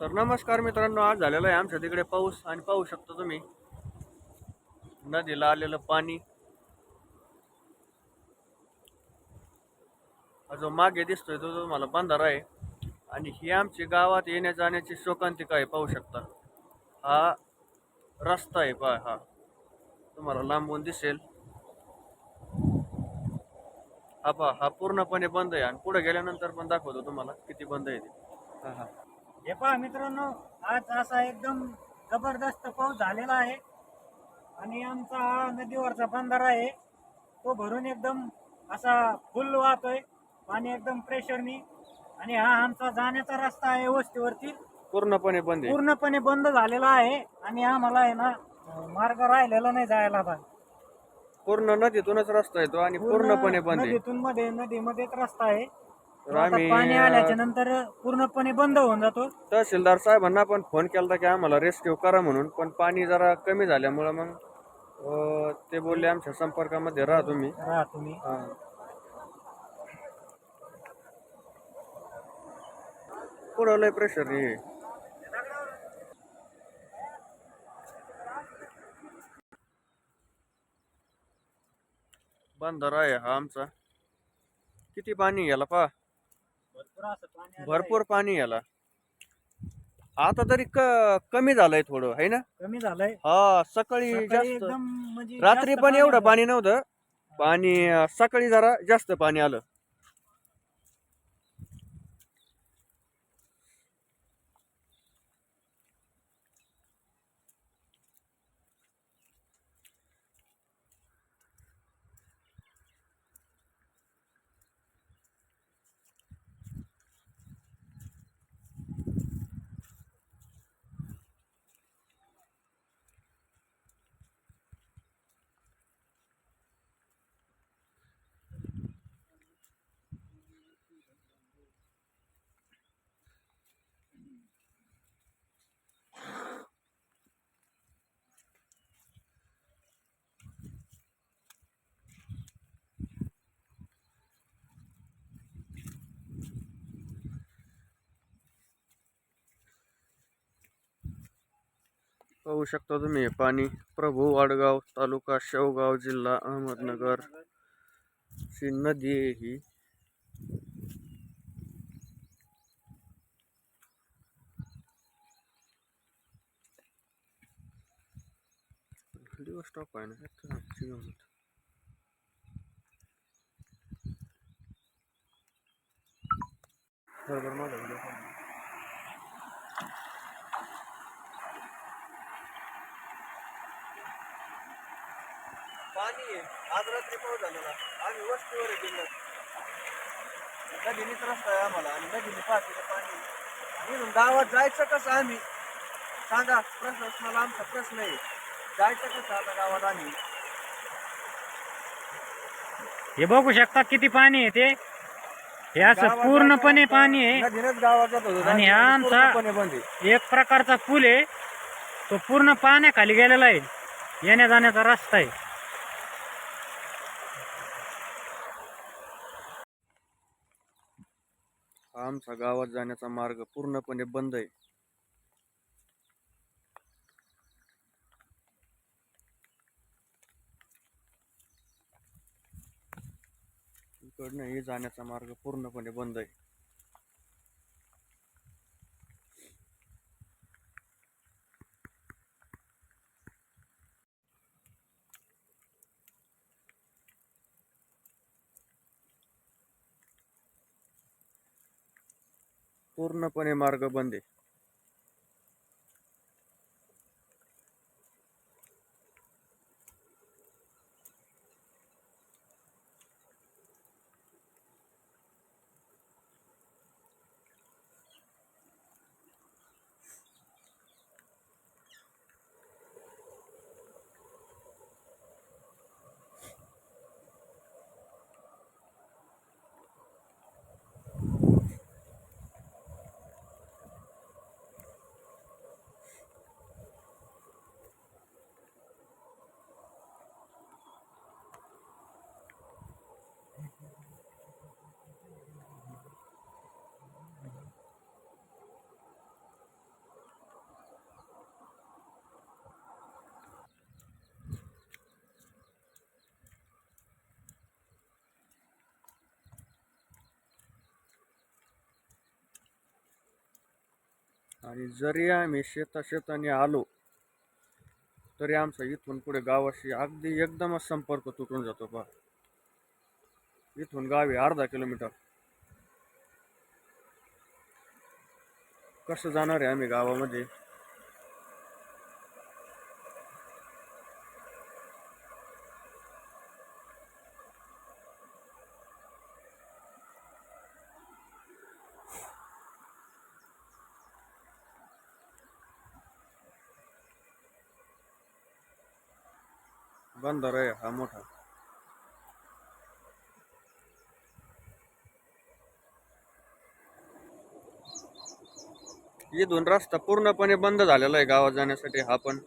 तर नमस्कार मित्रांनो आज झालेला आहे आमच्या तिकडे पाऊस आणि पाहू शकता तुम्ही. नदीला आलेलं पाणी. हा जो मागे दिसतोय तो तुम्हाला बंधारा आहे. आणि ही आमची गावात येण्या जाण्याची शोकांतिका आहे पाहू शकता. हा रस्ता आहे पहा हा. तुम्हाला लांबून दिसेल. हा पहा हा पूर्णपणे बंद आहे. आणि पुढे गेल्यानंतर पण दाखवतो तुम्हाला किती बंद आहे ते. हा हा. हे पहा मित्रांनो आज असा एकदम जबरदस्त पाऊस झालेला आहे. आणि आमचा हा नदीवरचा बंधारा आहे तो भरून एकदम असा फुल वाहतोय पाणी एकदम प्रेशरनी आणि हा आमचा जाण्याचा रस्ता आहे वस्तीवरती. पूर्णपणे बंद पूर्णपणे बंद झालेला आहे आणि आम्हाला आहे ना मार्ग राहिलेला नाही जायला आता पूर्ण नदीतूनच रस्ता येतो आणि पूर्णपणे बंद नदीतून मध्ये नदीमध्येच रस्ता आहे. तर आता आम्ही पाणी आल्याच्यानंतर पूर्णपणे बंद होऊन जातो. तहसीलदार साहेबांना पण फोन केला की आम्हाला रेस्क्यू करा म्हणून पण पाणी जरा कमी झाल्यामुळं मग अं, ते बोलले आमच्या संपर्कामध्ये राहा तुम्ही. राहा तुम्ही. हा. पुढं लय प्रेशर आहे बंधारा आहे हा आमचा. किती पाणी गेला पा भरपूर पाणी गेला आता तरी क- कमी झालंय थोडं है ना? कमी झालंय. हा सकाळी जास्त. म्हणजे रात्री पण एवढं. पाणी नव्हतं. पाणी सकाळी जरा जास्त पाणी आलं. पाहू शकता तुम्ही हे पाणी प्रभू वाडगाव तालुका शेवगाव जिल्हा अहमदनगर. ची नदी आहे ही. दिवस स्टॉप आहे ना बरोबर माझा व्हिडिओ पाणी आहे. आज रात्री पाऊस झालेला आम्ही वस्तीवर आहे जिल्ह्यात. नदीनेच रस्ता आहे आम्हाला आणि नदीने पाहते पाणी. इथून गावात जायचं कसं आम्ही? सांगा. प्रश्न मला आमचा प्रश्न आहे. जायचं कसं आता गावात आम्ही? हे बघू शकता किती पाणी आहे ते. हे असं पूर्णपणे पाणी आहे. आणि हा आमचा- एक प्रकारचा पूल आहे. तो पूर्ण पाण्याखाली गेलेला आहे. येण्या जाण्याचा रस्ता आहे. हा आमचा गावात जाण्याचा मार्ग पूर्णपणे बंद आहे. इकडनं हे जाण्याचा मार्ग पूर्णपणे बंद आहे. पूर्णपणे मार्ग बंद आहे. आणि जरी आम्ही शेता शेताने आलो तरी आमचा इथून पुढे गावाशी अगदी एकदमच संपर्क तुटून जातो पहा इथून गावी अर्धा किलोमीटर. कसं जाणार आहे आम्ही गावामध्ये? बंदर आहे हा मोठा. इथून रस्ता पूर्णपणे बंद झालेला आहे गावात जाण्यासाठी हा पण.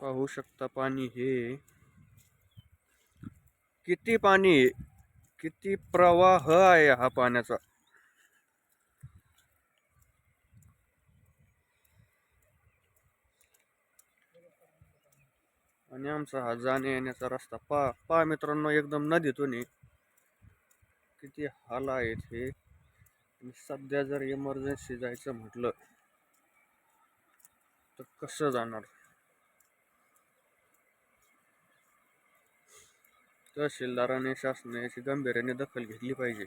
पाहू शकता पाणी हे. किती पाणी किती प्रवाह आहे हा पाण्याचा? आणि आमचा हा जाणे येण्याचा रस्ता पा पा मित्रांनो एकदम नदीतून किती हाल आहेत हे. आणि सध्या जर इमर्जन्सी जायचं म्हटलं तर कसं जाणार? तहसीलदाराने शासनाची गांभीर्याने दखल घेतली पाहिजे.